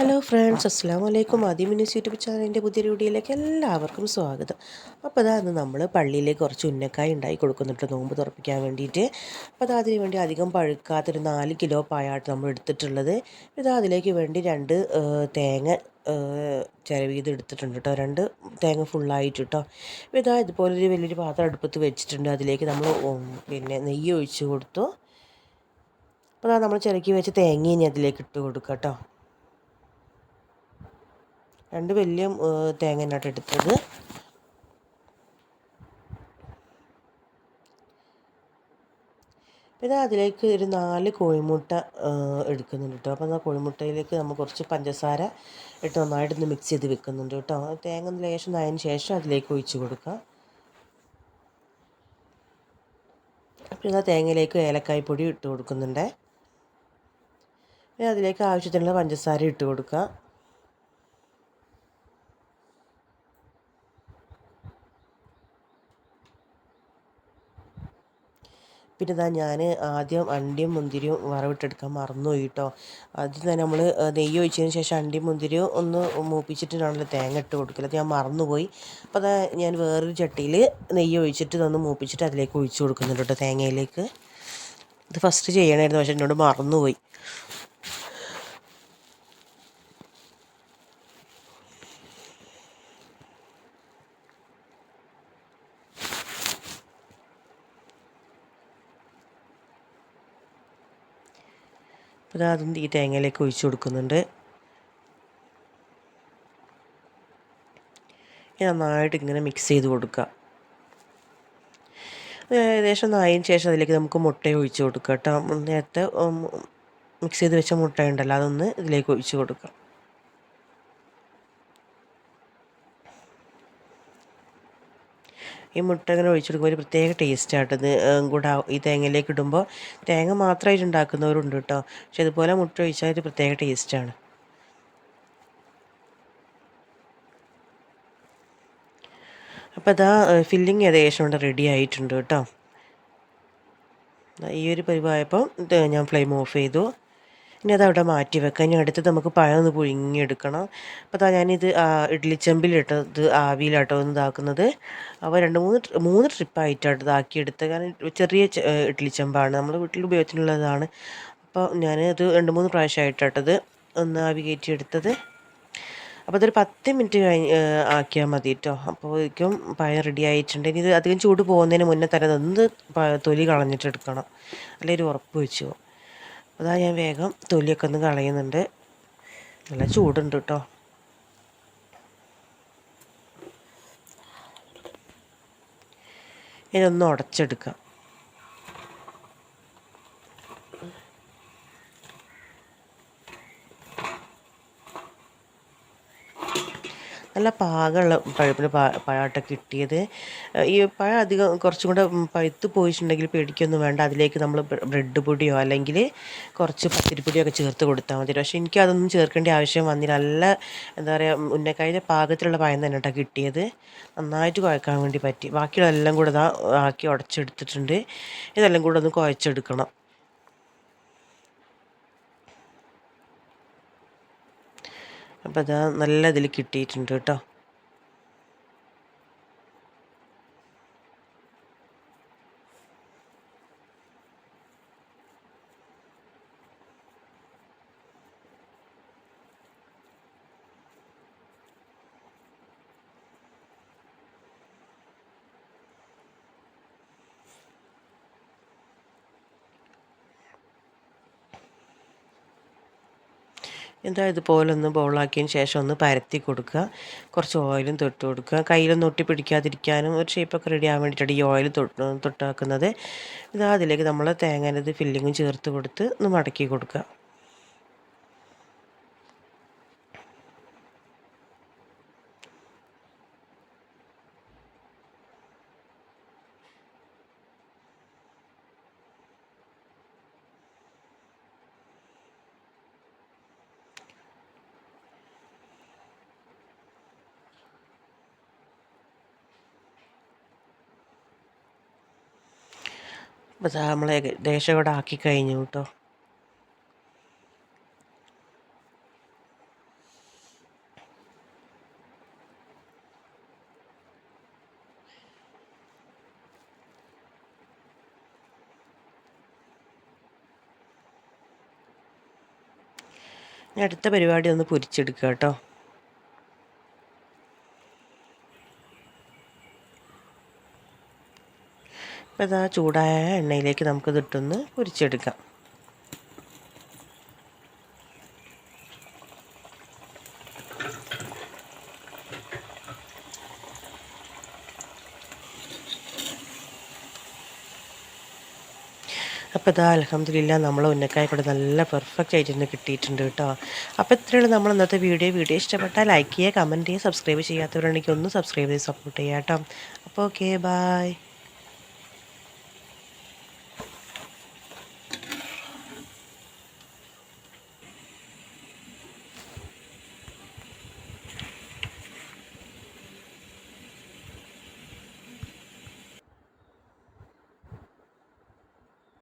Hello friends അസ്സാം വലൈക്കും ആദ്യം മിനിസ് യൂട്യൂബ് ചാനലിന്റെ പുതിയ വീഡിയോയിലേക്ക് എല്ലാവർക്കും സ്വാഗതം. അപ്പോൾ അതാ ഇന്ന് നമ്മൾ പള്ളിയിലേക്ക് കുറച്ച് ഉന്നക്കായ ഉണ്ടായി കൊടുക്കുന്നുണ്ട്. നോമ്പ് തുറപ്പിക്കാൻ വേണ്ടിയിട്ട്. അപ്പോൾ അത് അതിന് വേണ്ടി അധികം പഴുക്കാത്തൊരു നാല് കിലോ പായാട്ട് നമ്മൾ എടുത്തിട്ടുള്ളത്. ഇതാ അതിലേക്ക് വേണ്ടി രണ്ട് തേങ്ങ ചിലവ് ചെയ്ത് എടുത്തിട്ടുണ്ട് കേട്ടോ. രണ്ട് തേങ്ങ ഫുള്ളായിട്ട് കേട്ടോ. അപ്പോൾ ഇതാ ഇതുപോലൊരു വലിയൊരു പാത്രം അടുപ്പത്ത് വെച്ചിട്ടുണ്ട്. അതിലേക്ക് നമ്മൾ പിന്നെ നെയ്യ് ഒഴിച്ച് കൊടുത്തു. അപ്പോൾ നമ്മൾ ചിരക്കി വെച്ച് തേങ്ങ ഇനി അതിലേക്ക് ഇട്ട് കൊടുക്കാം കേട്ടോ. രണ്ട് വലിയ തേങ്ങനാട്ട് എടുത്തത്. പിന്നെ അതിലേക്ക് ഒരു നാല് കോഴിമുട്ട എടുക്കുന്നുണ്ട് കേട്ടോ. അപ്പോൾ ആ കോഴിമുട്ടയിലേക്ക് നമ്മൾ കുറച്ച് പഞ്ചസാര ഇട്ട് നന്നായിട്ടൊന്ന് മിക്സ് ചെയ്ത് വെക്കുന്നുണ്ട് കേട്ടോ. തേങ്ങ ലേശം ആയതിന് ശേഷം അതിലേക്ക് ഒഴിച്ചു കൊടുക്കുക പിന്നെ ആ തേങ്ങയിലേക്ക് ഏലക്കായ് പൊടി ഇട്ട് കൊടുക്കുന്നുണ്ട്. പിന്നെ അതിലേക്ക് ആവശ്യത്തിനുള്ള പഞ്ചസാര ഇട്ട് കൊടുക്കുക പിന്നെ ഇതാ ഞാൻ ആദ്യം അണ്ടിയും മുന്തിരിയും വറവിട്ടെടുക്കാൻ മറന്നുപോയി കേട്ടോ ആദ്യം തന്നെ നമ്മൾ നെയ്യ് ഒഴിച്ചതിന് ശേഷം അണ്ടിയും മുന്തിരിയും ഒന്ന് മൂപ്പിച്ചിട്ടാണല്ലോ തേങ്ങ ഇട്ട് കൊടുക്കൽ അത് ഞാൻ മറന്നുപോയി. അപ്പോൾ അതാ ഞാൻ വേറൊരു ചട്ടിയിൽ നെയ്യ് ഒഴിച്ചിട്ട് ഇതൊന്ന് മൂപ്പിച്ചിട്ട് അതിലേക്ക് ഒഴിച്ച് കൊടുക്കുന്നുണ്ട് കേട്ടോ തേങ്ങയിലേക്ക്. ഇത് ഫസ്റ്റ് ചെയ്യണമായിരുന്നു പക്ഷെ എന്നോട് മറന്നുപോയി. അപ്പോൾ അതും ഈ തേങ്ങയിലേക്ക് ഒഴിച്ചു കൊടുക്കുന്നുണ്ട്. നന്നായിട്ട് ഇങ്ങനെ മിക്സ് ചെയ്ത് കൊടുക്കുക. ഏകദേശം നായതിന് ശേഷം അതിലേക്ക് നമുക്ക് മുട്ട ഒഴിച്ച് കൊടുക്കുക കേട്ടോ. നേരത്തെ മിക്സ് ചെയ്ത് വെച്ച മുട്ട ഉണ്ടല്ലോ അതൊന്ന് ഇതിലേക്ക് ഒഴിച്ച് കൊടുക്കാം. ഈ മുട്ട ഇങ്ങനെ ഒഴിച്ചെടുക്കുമ്പോൾ ഒരു പ്രത്യേക ടേസ്റ്റ് ആട്ടോ. കൂട ഈ തേങ്ങയിലേക്ക് ഇടുമ്പോൾ തേങ്ങ മാത്രമായിട്ട് ഉണ്ടാക്കുന്നവരുണ്ട് കേട്ടോ. പക്ഷെ ഇതുപോലെ മുട്ട ഒഴിച്ചാൽ ഒരു പ്രത്യേക ടേസ്റ്റാണ് അപ്പോൾ അതാ ഫില്ലിങ് ഏകദേശം ഇവിടെ റെഡി ആയിട്ടുണ്ട് കേട്ടോ. ഈ ഒരു പരിവായപ്പം ഞാൻ ഫ്ലെയിം ഓഫ് ചെയ്തു. ഇനി അതവിടെ മാറ്റി വെക്കാം. ഇനി അടുത്ത് നമുക്ക് പഴം ഒന്ന് പുഴുങ്ങിയെടുക്കണം. അപ്പോൾ അതാ ഞാനിത് ഇഡ്ലിച്ചെമ്പിലിട്ട് ഇത് ആവിയിലാട്ടോ ഒന്ന് ഇതാക്കുന്നത്. അപ്പോൾ രണ്ട് മൂന്ന് മൂന്ന് ട്രിപ്പായിട്ടാണ് ഇതാക്കിയെടുത്തത് കാരണം ചെറിയ ഇഡ്ലിച്ചെമ്പാണ്. നമ്മൾ വീട്ടിൽ ഉപയോഗത്തിനുള്ളതാണ്. അപ്പോൾ ഇത് രണ്ട് മൂന്ന് പ്രാവശ്യമായിട്ടാട്ടത് ഒന്ന് ആവി കയറ്റിയെടുത്തത്. അപ്പോൾ അതൊരു പത്ത് മിനിറ്റ് കഴിഞ്ഞ് ആക്കിയാൽ മതി കേട്ടോ അപ്പോഴേക്കും പഴം റെഡി ആയിട്ടുണ്ട്. ഇനി ഇത് അധികം ചൂട് പോകുന്നതിന് മുന്നേ തന്നെ ഒന്ന് തൊലി കളഞ്ഞിട്ട് എടുക്കണം അല്ലെങ്കിൽ ഉറപ്പ് വെച്ചു. പോകും അതാ ഞാൻ വേഗം തൊലിയൊക്കെ ഒന്ന് കളയുന്നുണ്ട്. നല്ല ചൂടുണ്ട് കേട്ടോ ഇതൊന്ന് ഉടച്ചെടുക്കാം. നല്ല പാകമുള്ള പഴുപ്പിന് പഴമായിട്ട് കിട്ടിയത്. ഈ പഴം അധികം കുറച്ചും കൂടെ പഴുത്ത് പോയിട്ടുണ്ടെങ്കിൽ പേടിക്കൊന്നും വേണ്ട. അതിലേക്ക് നമ്മൾ ബ്രെഡ് പൊടിയോ അല്ലെങ്കിൽ കുറച്ച് പത്തിരിപ്പൊടിയോ ഒക്കെ ചേർത്ത് കൊടുത്താൽ മതി. പക്ഷേ എനിക്ക് അതൊന്നും ചേർക്കേണ്ട ആവശ്യം വന്നില്ല. നല്ല എന്താ പറയുക ഉന്നക്കായിന്റെ പാകത്തിലുള്ള പഴം തന്നെ കേട്ടോ കിട്ടിയത്. നന്നായിട്ട് കുഴക്കാൻ വേണ്ടി പറ്റി. ബാക്കിയുള്ള എല്ലാം കൂടെ ഇതാ ആക്കി ഉടച്ചെടുത്തിട്ടുണ്ട്. ഇതെല്ലാം കൂടെ ഒന്ന് കുഴച്ചെടുക്കണം. അപ്പോൾ ഇതാ നല്ല ഇതിൽ കിട്ടിയിട്ടുണ്ട് കേട്ടോ. എന്താ ഇതുപോലെ ഒന്ന് ബൗളാക്കിയതിന് ശേഷം ഒന്ന് പരത്തി കൊടുക്കുക. കുറച്ച് ഓയിലും തൊട്ട് കൊടുക്കുക. കയ്യിലൊന്നും ഒട്ടി പിടിക്കാതിരിക്കാനും ഒരു ഷേപ്പൊക്കെ റെഡി ആവാൻ വേണ്ടിയിട്ടാണ് ഈ ഓയിൽ തൊട്ട് തൊട്ടാക്കുന്നത്. ഇതാ അതിലേക്ക് നമ്മൾ തേങ്ങേന്റെ ഫില്ലിങ്ങും ചേർത്ത് കൊടുത്ത് ഒന്ന് മടക്കി കൊടുക്കുക. അപ്പോൾ നമ്മൾ ഏകദേശം ഇവിടെ ആക്കി കഴിഞ്ഞു കേട്ടോ അടുത്ത പരിപാടി ഒന്ന് പൊരിച്ചെടുക്കുക കേട്ടോ അപ്പോൾ ഇതാ ചൂടായ എണ്ണയിലേക്ക് നമുക്ക് ഇട്ടൊന്ന് പൊരിച്ചെടുക്കാം. അപ്പോൾ ഇതാ അലഹമ്മദില്ല നമ്മൾ ഉന്നക്കായ കൂടെ നല്ല പെർഫെക്റ്റ് ആയിട്ട് തന്നെ കിട്ടിയിട്ടുണ്ട് കേട്ടോ. അപ്പോൾ ഇത്രയുള്ള നമ്മൾ ഇന്നത്തെ വീഡിയോ. വീഡിയോ ഇഷ്ടപ്പെട്ടാൽ ലൈക്ക് ചെയ്യുക കമന്റ് ചെയ്യുക സബ്സ്ക്രൈബ് ചെയ്യാത്തവരുണ്ടെങ്കിൽ ഒന്ന് സബ്സ്ക്രൈബ് ചെയ്ത് സപ്പോർട്ട് ചെയ്യാം കേട്ടോ. അപ്പോൾ ഓക്കെ ബായ്